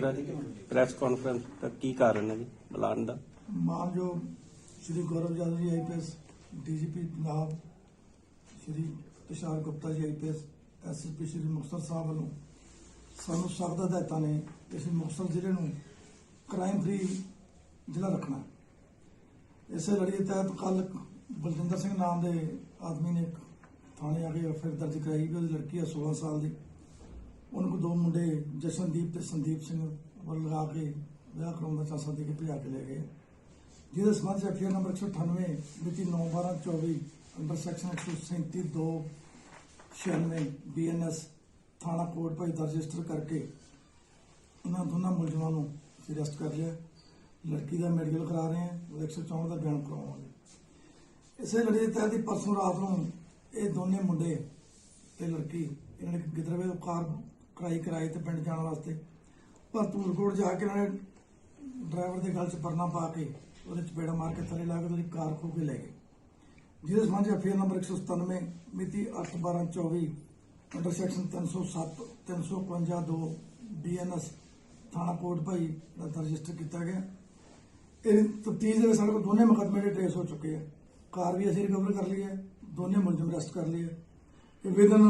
Sir press conference ਦਾ ਕੀ ਕਾਰਨ ਹੈ ਜੀ, ਬੁਲਾਉਣ ਦਾ? ਮਾਨਯੋਗ Shri Gaurav Yadav ji IPS DGP Punjab Shri Tushar Gupta ji IPS SSP Shri Muktsar Sahib ਵੱਲੋਂ ਸਾਨੂੰ ਸਖਤ ਹਦਾਇਤਾਂ ਨੇ ਕਿ ਅਸੀਂ ਮੁਕਤਸਰ ਜ਼ਿਲ੍ਹੇ ਨੂੰ ਕ੍ਰਾਈਮ ਫ੍ਰੀ ਜ਼ਿਲ੍ਹਾ ਰੱਖਣਾ ਇਸੇ ਲੜੀ ਦੇ ਤਹਿਤ ਕੱਲ ਬਲਜਿੰਦਰ ਸਿੰਘ ਨਾਮ ਦੇ ਆਦਮੀ ਨੇ ਥਾਣੇ ਆ ਕੇ ਫਿਰ ਦਰਜ ਕਰਾਈ ਵੀ ਉਹਦੀ ਲੜਕੀ ਹੈ 16 ਸਾਲ ਦੀ। ਉਹਨਾਂ ਕੋਲ ਦੋ ਮੁੰਡੇ, ਜਸ਼ਨਦੀਪ ਤੇ ਸੰਦੀਪ ਸਿੰਘ ਵੱਲ ਲਗਾ ਕੇ ਵਿਆਹ ਕਰਾਉਣ ਦਾ ਚਾਸਾ ਦੇ ਕੇ ਭਜਾ ਕੇ ਲੈ ਗਏ। ਜਿਹਦੇ ਸਬੰਧ ਚ ਅਫੀਅਰ ਨੰਬਰ 198 ਮਿਤੀ 9/12/24 ਅੰਡਰ ਸੈਕਸ਼ਨ 137 2 96 ਬੀਐਨਐਸ ਥਾਣਾ ਕੋਟ ਭਾਈ ਦਾ ਰਜਿਸਟਰ ਕਰਕੇ ਉਹਨਾਂ ਦੋਨਾਂ ਮੁਲਜ਼ਮਾਂ ਨੂੰ ਅਸੀਂ ਅਰੈਸਟ ਕਰ ਲਿਆ। ਲੜਕੀ ਦਾ ਮੈਡੀਕਲ ਕਰਾ ਰਹੇ ਹਾਂ ਉਹ 164 ਦਾ ਬਿਆਨ ਕਰਵਾਵਾਂਗੇ ਇਸੇ ਲੜੀ ਦੇ ਤਹਿਤ ਹੀ ਪਰਸੋਂ ਰਾਤ ਨੂੰ ਇਹ ਦੋਨੇ ਮੁੰਡੇ ਤੇ ਲੜਕੀ, ਇਹਨਾਂ ਨੇ ਗਿੱਦੜਵੇ ਤੋਂ ਕਾਰ ਕਰਾਈ ਕਿਰਾਏ ਤੇ ਪਿੰਡ ਜਾਣ ਵਾਸਤੇ। ਪਰ ਧੂਲਕੋਟ ਜਾ ਕੇ ਇਹਨਾਂ ਨੇ ਡਰਾਈਵਰ ਦੇ ਗਲ 'ਚ ਪਰਨਾ ਪਾ ਕੇ ਉਹਦੇ ਚਪੇੜਾ ਮਾਰ ਕੇ ਥੱਲੇ ਲਾ ਕੇ ਉਹਦੀ ਕਾਰ ਖੋ ਕੇ ਲੈ ਗਏ। ਜਿਹਦੇ ਸੰਬੰਧ 'ਚ ਅਫੀਅਰ ਨੰਬਰ 197 ਮਿਤੀ 8/12/24 ਅੰਡਰ ਸੈਕਸ਼ਨ 307 352 2 ਬੀਐਨਐਸ ਥਾਣਾ ਕੋਟ ਭਾਈ ਦਾ ਦਰਜ ਰਜਿਸਟਰ ਕੀਤਾ ਗਿਆ। ਇਹ ਤਫਤੀਸ਼ ਦੇ ਵਿੱਚ ਸਾਡੇ ਕੋਲ ਦੋਨੇ ਮੁਕੱਦਮੇ ਦੇ ਟ੍ਰੇਸ ਹੋ ਚੁੱਕੇ ਆ। ਕਾਰ ਵੀ ਅਸੀਂ ਰਿਕਵਰ ਕਰ ਲਈ ਹੈ, ਦੋਨੇ ਮੁਲਜ਼ਮ ਅਰੈਸਟ ਕਰ ਲਏ ਹੈ ਇਹ ਵਿਦਨ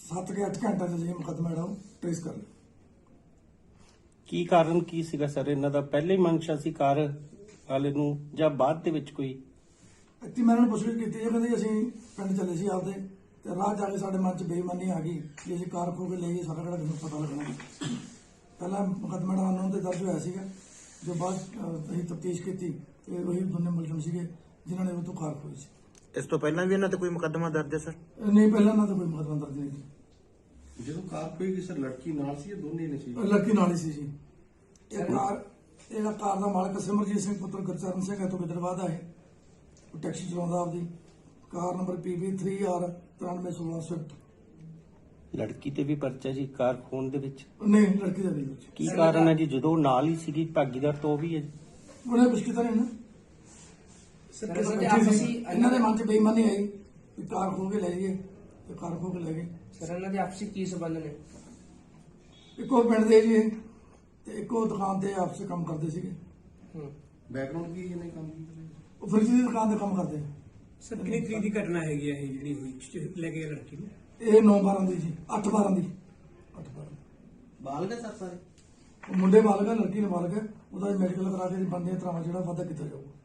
7 ਕੇ 8 ਘੰਟੇ ਚ ਅਸੀਂ ਮੁਕੱਦਮਾ ਜਿਹੜਾ ਟ੍ਰੇਸ ਕਰ ਲਿਆ। ਕੀ ਕਾਰਨ ਕੀ ਸੀਗਾ ਸਰ? ਇਹਨਾਂ ਦਾ ਪਹਿਲੇ ਹੀ ਮਨਸ਼ਾ ਸੀ ਕਾਰ ਵਾਲੇ ਨੂੰ ਜਾਂ ਬਾਅਦ ਦੇ ਵਿੱਚ ਕੋਈ? ਇੱਥੇ ਮੈਂ ਇਹਨਾਂ ਨੂੰ ਪੁੱਛਗਿੱਛ ਕੀਤੀ ਜੇ ਕਹਿੰਦੇ ਅਸੀਂ ਪਿੰਡ ਚੱਲੇ ਸੀ ਆਪਦੇ ਤੇ ਰਾਹ ਜਾ ਕੇ ਸਾਡੇ ਮਨ 'ਚ ਬੇਈਮਾਨੀ ਆ ਗਈ ਕਿ ਅਸੀਂ ਕਾਰ ਖੋ ਕੇ ਲੈ ਗਏ ਸਾਡਾ ਕਿਹੜਾ ਕਿਸੇ ਨੂੰ ਪਤਾ ਲੱਗਣਾ। ਪਹਿਲਾਂ ਮੁਕੱਦਮਾ ਦਾ ਅਨੁਨ ਤੇ ਦਰਜ ਹੋਇਆ ਸੀਗਾ ਜੋ ਬਾਅਦ ਅਸੀਂ ਤਫਤੀਸ਼ ਕੀਤੀ ਤੇ ਉਹੀ ਦੋਨੇ ਮੁਲਜ਼ਮ ਸੀਗੇ ਜਿਨ੍ਹਾਂ ਨੇ ਉਹ ਤੋਂ ਕਾਰ ਖੋਈ ਸੀ। ਇਸ ਤੋਂ ਪਹਿਲਾਂ ਵੀ ਇਹਨਾਂ ਤੇ ਕੋਈ ਮੁਕੱਦਮਾ ਦਰਜ ਹੈ ਸਰ? ਨਹੀਂ ਪਹਿਲਾਂ ਨਾ ਤਾਂ ਕੋਈ ਮੁਕੱਦਮਾ ਦਰਜ ਨਹੀਂ ਸੀ। ਜਦੋਂ ਕਾਰ ਕੋਈ ਸਰ ਲੜਕੀ ਨਾਲ ਸੀ ਇਹ ਦੋਨੇ ਨੇ ਸੀ? ਲੱਕੀ ਨਾਲ ਹੀ ਸੀ ਜੀ। ਇਹ ਕਾਰ ਇਹਦਾ ਕਾਰ ਦਾ ਮਾਲਕ ਸਿਮਰਜੀਤ ਸਿੰਘ ਪੁੱਤਰ ਗੁਰਚਰਨ ਸਿੰਘ ਹੈ ਤੋਂ ਗਿੱਦੜਬਾਹ ਦਾ ਹੈ। ਉਹ ਟੈਕਸੀ ਚਲਾਉਂਦਾ ਆਪਦੀ। ਕਾਰ ਨੰਬਰ PB3R 9316 ਸਵਿਫਟ ਲੜਕੀ ਤੇ ਵੀ ਪਰਚਾ ਜੀ ਕਾਰ ਖੋਣ ਦੇ ਵਿੱਚ? ਨਹੀਂ ਲੜਕੀ ਦਾ ਨਹੀਂ ਵਿੱਚ। ਕੀ ਕਾਰਨ ਹੈ ਜੀ? ਜਦੋਂ ਨਾਲ ਹੀ ਸੀਗੀ ਭਾਗੀਦਾਰ ਤੋਂ ਉਹ ਵੀ ਹੈ ਜੀ? ਉਹਨੇ ਕੁਝ ਕੀਤਾ ਨਹੀਂ ਨਾ? ਸਰ ਕਿਸੇ ਇਹਨਾਂ ਦੇ ਬੈਠੀ ਸੀ, ਆਪਸੀ ਇਹਨਾਂ ਦੇ ਮਨ 'ਚ ਬੇਈਮਾਨੀ ਆਈ ਕਿ ਕਾਰ ਖੋ ਕੇ ਲੈ ਜਾਈਏ ਤੇ ਕਾਰ ਖੋ ਕੇ ਲੈ ਗਏ। ਸਰ ਇਹਨਾਂ ਦੇ ਆਪਸੀ ਕੀ ਸੰਬੰਧ ਨੇ? ਇੱਕੋ ਪਿੰਡ ਦੇ ਜੀ ਇਹ, ਤੇ ਇੱਕੋ ਦੁਕਾਨ ਤੇ ਆਪਸੇ ਕੰਮ ਕਰਦੇ ਸੀਗੇ। ਹੂੰ। ਬੈਕਗ੍ਰਾਉਂਡ ਕੀ ਇਹਨੇ ਕੰਮ ਕੀਤਾ ਉਹ ਫਰਿੱਜ ਦੀ ਦੁਕਾਨ ਤੇ ਕੰਮ ਕਰਦੇ। ਆ। ਸਰ ਕਿੰਨੀ ਤਰੀਕ ਦੀ ਘਟਨਾ ਹੈਗੀ ਹੈ ਇਹ ਜਿਹੜੀ ਹੋਈ ਚ- ਲੈ ਕੇ ਗਏ ਲੜਕੀ ਨੂੰ? ਇਹ 9 12 ਦੀ ਜੀ 8 12 ਦੀ। 8 12 ਬਾਲਗ ਹੈ ਸਰ ਸਾਰੇ? ਉਹ ਮੁੰਡੇ ਮਾਲਕ ਹੈ ਲੜਕੀ ਨੇ ਮਾਲਕ ਹੈ ਉਹਦਾ ਮੈਡੀਕਲ ਕਰਾ ਕੇ ਬੰਦੇ ਤਰਾਵਾ ਜਿਹੜਾ ਵਾਧਾ ਕੀਤਾ ਜਾਊਗਾ।